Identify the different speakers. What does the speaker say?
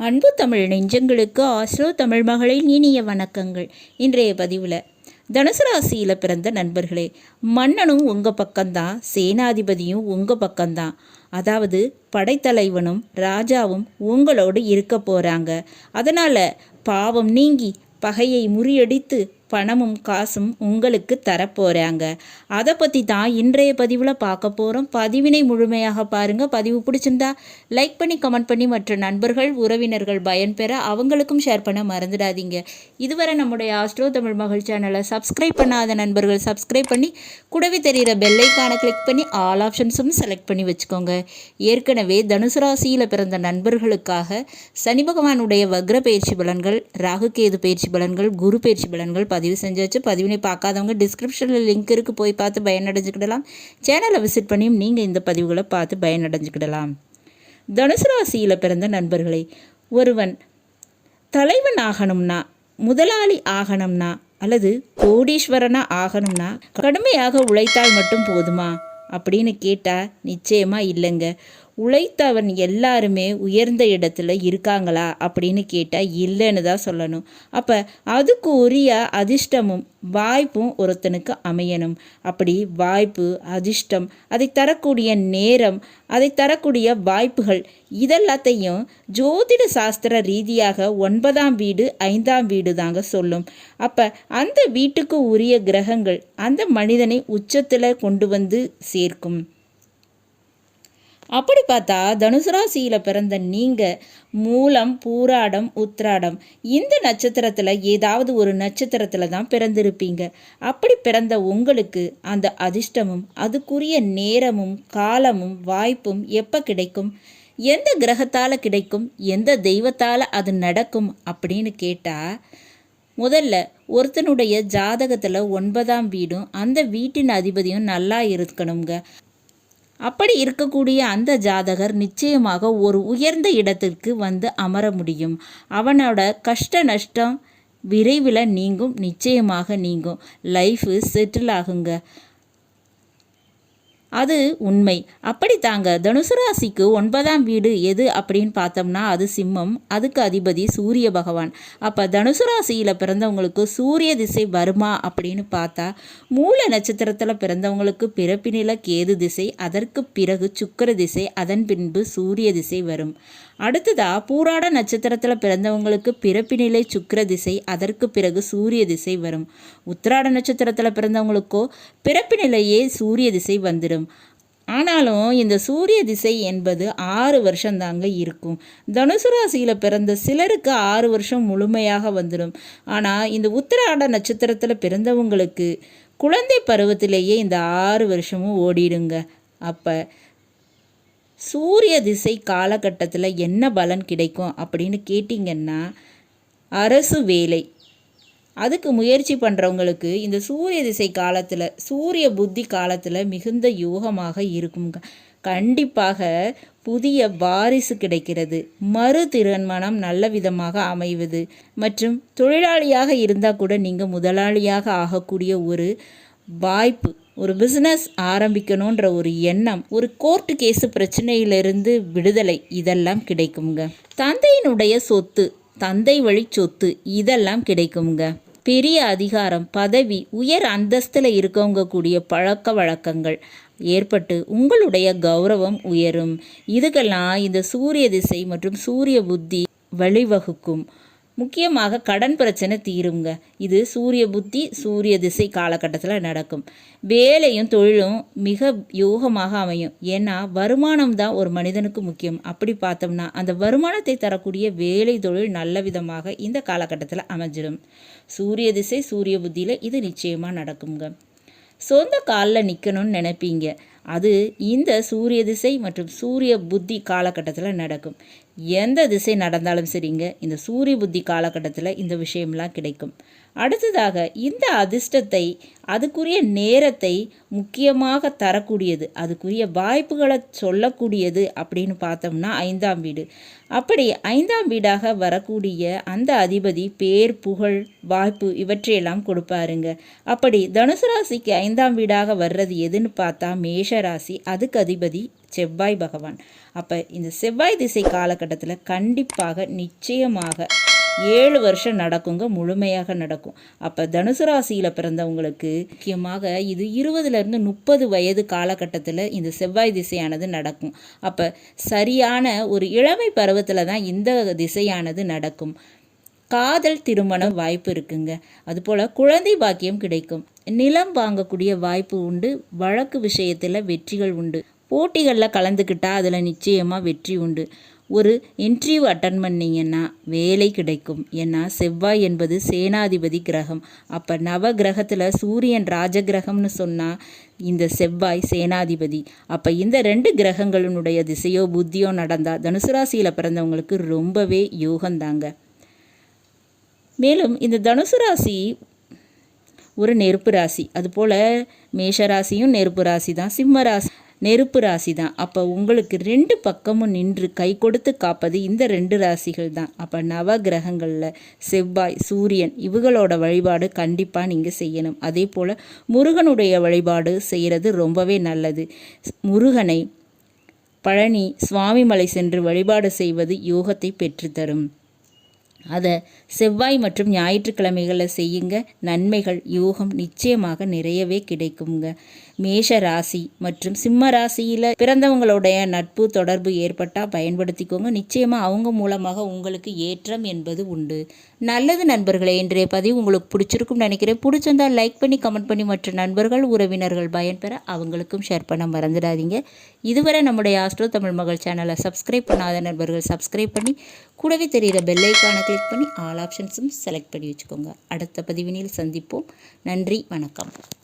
Speaker 1: அன்பு தமிழ் நெஞ்சங்களுக்கு ஆஸ்லோ தமிழ் மகளின் இனிய வணக்கங்கள். இன்றைய பதிவில் தனுசு ராசியில் பிறந்த நண்பர்களே மன்னனும் உங்கள் பக்கம்தான் சேனாதிபதியும் உங்கள் பக்கம்தான். அதாவது படைத்தலைவனும் ராஜாவும் உங்களோடு இருக்க போகிறாங்க அதனால் பாவம் நீங்கி பகையை முறியடித்து பணமும் காசும் உங்களுக்கு தரப்போகிறாங்க அதை பற்றி தான் இன்றைய பதிவில் பார்க்க போகிறோம் பதிவினை முழுமையாக பாருங்கள் பதிவு பிடிச்சிருந்தா லைக் பண்ணி கமெண்ட் பண்ணி மற்ற நண்பர்கள் உறவினர்கள் பயன்பெற அவங்களுக்கும் ஷேர் பண்ண மறந்துடாதீங்க. இதுவரை நம்முடைய ஆஸ்ட்ரோ தமிழ் மகள் சேனலை சப்ஸ்கிரைப் பண்ணாத நண்பர்கள் சப்ஸ்கிரைப் பண்ணி கூடவே தெரிகிற பெல்லைக்கான கிளிக் பண்ணி ஆல் ஆப்ஷன்ஸும் செலக்ட் பண்ணி வச்சுக்கோங்க. ஏற்கனவே தனுசு ராசியில் பிறந்த நண்பர்களுக்காக சனி பகவானுடைய வக்ர பயிற்சி பலன்கள் ராகுகேது பயிற்சி பலன்கள் குரு பயிற்சி பலன்கள் பதிவு செஞ்சாச்சு பதிவினை பார்க்காதவங்க டிஸ்கிரிப்ஷனில் லிங்க் இருக்குது போய் பார்த்து பயனடைஞ்சுக்கிடலாம். சேனலை விசிட் பண்ணியும் நீங்கள் இந்த பதிவுகளை பார்த்து பயனடைஞ்சுக்கிடலாம். தனுசு ராசியில் பிறந்த நண்பர்களை ஒருவன் தலைவன் ஆகணும்னா முதலாளி ஆகணும்னா அல்லது கோடீஸ்வரனா ஆகணும்னா கடுமையாக உழைத்தால் மட்டும் போதுமா? அப்படின்னு கேட்டால் நிச்சயமாக இல்லைங்க. உழைத்தவன் எல்லாருமே உயர்ந்த இடத்துல இருக்காங்களா அப்படின்னு கேட்டால் இல்லைன்னு தான் சொல்லணும். அப்போ அதுக்கு உரிய அதிர்ஷ்டமும் வாய்ப்பும் ஒருத்தனுக்கு அமையணும். அப்படி வாய்ப்பு அதிர்ஷ்டம் அதை தரக்கூடிய நேரம் அதை தரக்கூடிய வாய்ப்புகள் இதெல்லாத்தையும் ஜோதிட சாஸ்திர ரீதியாக ஒன்பதாம் வீடு ஐந்தாம் வீடு தாங்க சொல்லும். அப்போ அந்த வீட்டுக்கு உரிய கிரகங்கள் அந்த மனிதனை உச்சத்தில் கொண்டு வந்து சேர்க்கும். அப்படி பார்த்தா தனுசு ராசியில் பிறந்த நீங்கள் மூலம் பூராடம் உத்ராடம் இந்த நட்சத்திரத்தில் ஏதாவது ஒரு நட்சத்திரத்தில் தான் பிறந்திருப்பீங்க. அப்படி பிறந்த உங்களுக்கு அந்த அதிர்ஷ்டமும் அதுக்குரிய நேரமும் காலமும் வாய்ப்பும் எப்போ கிடைக்கும்? எந்த கிரகத்தால் கிடைக்கும்? எந்த தெய்வத்தால் அது நடக்கும்? அப்படின்னு கேட்டால் முதல்ல ஒருத்தனுடைய ஜாதகத்தில் ஒன்பதாம் வீடும் அந்த வீட்டின் அதிபதியும் நல்லா இருக்கணுங்க அப்படி இருக்கக்கூடிய அந்த ஜாதகர் நிச்சயமாக ஒரு உயர்ந்த இடத்திற்கு வந்து அமர முடியும். அவனோட கஷ்ட நஷ்டம் விரைவில் நீங்கும். நிச்சயமாக நீங்கும். லைஃபு செட்டில் ஆகுங்க. அது உண்மை. அப்படி தாங்க தனுசு ராசிக்கு ஒன்பதாம் வீடு எது அப்படின்னு பார்த்தோம்னா அது சிம்மம் அதுக்கு அதிபதி சூரிய பகவான். அப்போ தனுசு ராசியில் பிறந்தவங்களுக்கு சூரிய திசை வருமா அப்படின்னு பார்த்தா மூல நட்சத்திரத்தில் பிறந்தவங்களுக்கு பிறப்பினில கேது திசை அதற்கு பிறகு சுக்கர திசை அதன் பின்பு சூரிய திசை வரும். அடுத்ததாக பூராட நட்சத்திரத்தில் பிறந்தவங்களுக்கு பிறப்பினிலை சுக்கர திசை அதற்கு பிறகு சூரிய திசை வரும். உத்திராட நட்சத்திரத்தில் பிறந்தவங்களுக்கோ பிறப்பினிலையே சூரிய திசை வந்துடும் ஆனாலும் இந்த சூரிய திசை என்பது ஆறு வருஷந்தாங்க இருக்கும். தனுசு ராசியில் பிறந்த சிலருக்கு ஆறு வருஷம் முழுமையாக வந்துடும் ஆனால் இந்த உத்திராட நட்சத்திரத்தில் பிறந்தவங்களுக்கு குழந்தை பருவத்திலேயே இந்த ஆறு வருஷமும் ஓடிடுங்க. அப்போ சூரிய திசை காலகட்டத்தில் என்ன பலன் கிடைக்கும் அப்படின்னு கேட்டிங்கன்னா அரசு வேலை. அதுக்கு முயற்சி பண்ணுறவங்களுக்கு இந்த சூரிய திசை காலத்தில் சூரிய புத்தி காலத்தில் மிகுந்த யோகமாக இருக்குங்க கண்டிப்பாக புதிய வாரிசு கிடைக்கிறது. மறு திருமணம் நல்ல விதமாக அமைவது. மற்றும் தொழிலாளியாக இருந்தால் கூட நீங்கள் முதலாளியாக ஆகக்கூடிய ஒரு வாய்ப்பு ஒரு பிஸ்னஸ் ஆரம்பிக்கணுன்ற ஒரு எண்ணம் ஒரு கோர்ட்டு கேஸு பிரச்சனையிலிருந்து விடுதலை இதெல்லாம் கிடைக்குங்க தந்தையினுடைய சொத்து தந்தை வழி சொத்து இதெல்லாம் கிடைக்குங்க பெரிய அதிகாரம் பதவி உயர் அந்தஸ்தில் இருக்கவங்க கூடிய பழக்க வழக்கங்கள் ஏற்பட்டு உங்களுடைய கௌரவம் உயரும். இதுக்கெல்லாம் இந்த சூரிய திசை மற்றும் சூரிய புத்தி வழிவகுக்கும். முக்கியமாக கடன் பிரச்சனை தீருங்க. இது சூரிய புத்தி சூரிய திசை காலகட்டத்தில் நடக்கும். வேலையும் தொழிலும் மிக யோகமாக அமையும். ஏன்னா வருமானம் தான் ஒரு மனிதனுக்கு முக்கியம். அப்படி பார்த்தோம்னா அந்த வருமானத்தை தரக்கூடிய வேலை தொழில் நல்ல விதமாக இந்த காலகட்டத்தில் அமைஞ்சிடும். சூரிய திசை சூரிய புத்தியில் இது நிச்சயமாக நடக்குங்க. சொந்த காலில் நிற்கணும்னு நினைப்பீங்க. அது இந்த சூரிய திசை மற்றும் சூரிய புத்தி காலகட்டத்தில் நடக்கும். எந்த திசை நடந்தாலும் சரிங்க. இந்த சூரிய புத்தி காலகட்டத்தில் இந்த விஷயம்லாம் கிடைக்கும். அடுத்ததாக இந்த அதிர்ஷ்டத்தை அதுக்குரிய நேரத்தை முக்கியமாக தரக்கூடியது அதுக்குரிய வாய்ப்புகளை சொல்லக்கூடியது அப்படின்னு பார்த்தோம்னா ஐந்தாம் வீடு. அப்படி ஐந்தாம் வீடாக வரக்கூடிய அந்த அதிபதி பேர் புகழ் வாய்ப்பு இவற்றையெல்லாம் கொடுப்பாருங்க. அப்படி தனுசு ராசிக்கு ஐந்தாம் வீடாக வர்றது எதுன்னு பார்த்தா மேஷ ராசி. அதுக்கு அதிபதி செவ்வாய் பகவான். அப்போ இந்த செவ்வாய் திசை காலகட்டத்தில் கண்டிப்பாக நிச்சயமாக ஏழு வருஷம் நடக்குங்க முழுமையாக நடக்கும். அப்போ தனுசு ராசியில் பிறந்தவங்களுக்கு முக்கியமாக இது இருபதுலேருந்து முப்பது வயது காலகட்டத்தில் இந்த செவ்வாய் திசையானது நடக்கும். அப்போ சரியான ஒரு இளமை பருவத்தில் தான் இந்த திசையானது நடக்கும். காதல் திருமணம் வாய்ப்பு இருக்குங்க. அதுபோல் குழந்தை பாக்கியம் கிடைக்கும். நிலம் வாங்கக்கூடிய வாய்ப்பு உண்டு. வழக்கு விஷயத்தில் வெற்றிகள் உண்டு. போட்டிகளில் கலந்துக்கிட்டால் அதில் நிச்சயமாக வெற்றி உண்டு. ஒரு இன்டர்வியூ அட்டன் பண்ணிங்கன்னா வேலை கிடைக்கும். ஏன்னா செவ்வாய் என்பது சேனாதிபதி கிரகம். அப்போ நவ கிரகத்தில் சூரியன் ராஜ கிரகம்னு சொன்னால் இந்த செவ்வாய் சேனாதிபதி. அப்போ இந்த ரெண்டு கிரகங்களினுடைய திசையோ புத்தியோ நடந்தால் தனுசு ராசியில் பிறந்தவங்களுக்கு ரொம்பவே யோகந்தாங்க. மேலும் இந்த தனுசு ராசி ஒரு நெருப்பு ராசி. அதுபோல் மேஷ ராசியும் நெருப்பு ராசி தான். சிம்ம ராசி நெருப்பு ராசி தான் அப்போ உங்களுக்கு ரெண்டு பக்கமும் நின்று கை கொடுத்து காப்பது இந்த ரெண்டு ராசிகள் தான் அப்போ நவ கிரகங்களில் செவ்வாய் சூரியன் இவங்களோட வழிபாடு கண்டிப்பாக நீங்கள் செய்யணும். அதே போல் முருகனுடைய வழிபாடு செய்கிறது ரொம்பவே நல்லது. முருகனை பழனி சுவாமிமலை சென்று வழிபாடு செய்வது யோகத்தை பெற்றுத்தரும் அதை செவ்வாய் மற்றும் ஞாயிற்றுக்கிழமைகளில் செய்யுங்க. நன்மைகள் யோகம் நிச்சயமாக நிறையவே கிடைக்குங்க. மேஷ ராசி மற்றும் சிம்ம ராசியில் பிறந்தவங்களுடைய நட்பு தொடர்பு ஏற்பட்டால் பயன்படுத்திக்கோங்க. நிச்சயமாக அவங்க மூலமாக உங்களுக்கு ஏற்றம் என்பது உண்டு. நல்லது நண்பர்களே இன்றைய பதிவு உங்களுக்கு பிடிச்சிருக்கும் நினைக்கிறேன். பிடிச்சிருந்தால் லைக் பண்ணி கமெண்ட் பண்ணி மற்ற நண்பர்கள் உறவினர்கள் பயன்பெற அவங்களுக்கும் ஷேர் பண்ண மறந்துடாதீங்க. இதுவரை நம்முடைய ஆஸ்ட்ரோ தமிழ் மகள் சேனலை சப்ஸ்கிரைப் பண்ணாத நண்பர்கள் சப்ஸ்கிரைப் பண்ணி கூடவே தெரிகிற பெல்லைக்கான கிளிக் பண்ணி ஆல் ஆப்ஷன்ஸும் செலக்ட் பண்ணி வச்சுக்கோங்க. அடுத்த பதிவினில் சந்திப்போம். நன்றி வணக்கம்.